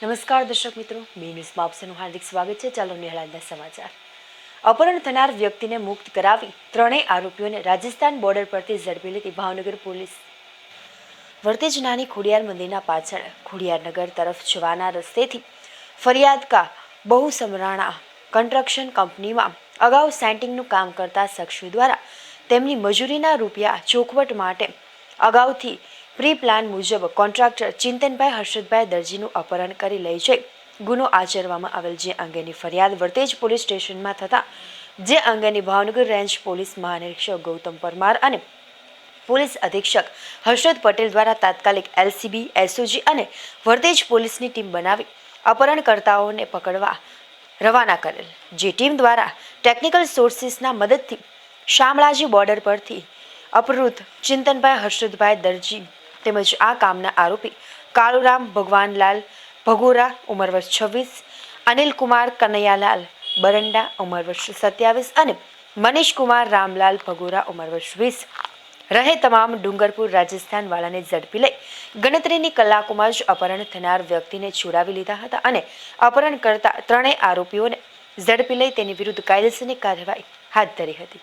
નમસ્કાર દર્શક મિત્રો, બી ન્યૂઝમાં આપસેનું હાર્દિક સ્વાગત છે. ચાલો નિહાળના સમાચાર. અપહરણ થનાર વ્યક્તિને મુક્ત કરાવી ત્રણેય આરોપીઓને રાજસ્થાન બોર્ડર પરથી ઝડપી લીધી ભાવનગર પોલીસ. વર્તેજ નાની ખોડિયાર મંદિરના પાછળ ખોડિયારનગર તરફ જવાના રસ્તેથી ફરિયાદકા બહુ સમરાણા કન્સ્ટ્રક્શન કંપનીમાં અગાઉ સેન્ટિંગનું કામ કરતા શખ્સો દ્વારા તેમની મજૂરીના રૂપિયા ચોખવટ માટે અગાઉથી પ્રી પ્લાન મુજબ કોન્ટ્રાક્ટર ચિંતનભાઈ, હર્ષદભાઈ દરજીનું અપહરણ કરી લઈ જઈ ગુનો આચરવામાં આવેલ જે અંગેની ફરિયાદ વર્તેજ પોલીસ સ્ટેશનમાં થતા, જે અંગેની ભાવનગર રેન્જ પોલીસ મહાનિરીક્ષક ગૌતમ પરમાર અને પોલીસ અધિક્ષક હર્ષદ પટેલ દ્વારા તાત્કાલિક એલસીબી, એસઓજી અને વર્તેજ પોલીસની ટીમ બનાવી અપહરણકર્તાઓને પકડવા રવાના કરેલ. જે ટીમ દ્વારા ટેકનિકલ સોર્સિસના મદદથી શામળાજી બોર્ડર પરથી અપહૃત ચિંતનભાઈ, હર્ષદભાઈ દરજી તેમજ આ કામના આરોપી કાળુરામ ભગવાનલાલ ભગોરા, ઉંમર વર્ષ છવ્વીસ, અનિલકુમાર કનૈયાલાલ બરંડા, ઉંમર વર્ષ સત્યાવીસ અને મનીષકુમાર રામલાલ ભગોરા, ઉંમર વર્ષ વીસ. રહે તમામ ડુંગરપુર, રાજસ્થાન વાળાને ઝડપી લઈ ગણતરીની કલાકોમાં જ અપહરણ થનાર વ્યક્તિને છોડાવી લીધા હતા અને અપહરણ કરતા ત્રણેય આરોપીઓને ઝડપી લઈ તેની વિરુદ્ધ કાયદેસરની કાર્યવાહી હાથ ધરી હતી.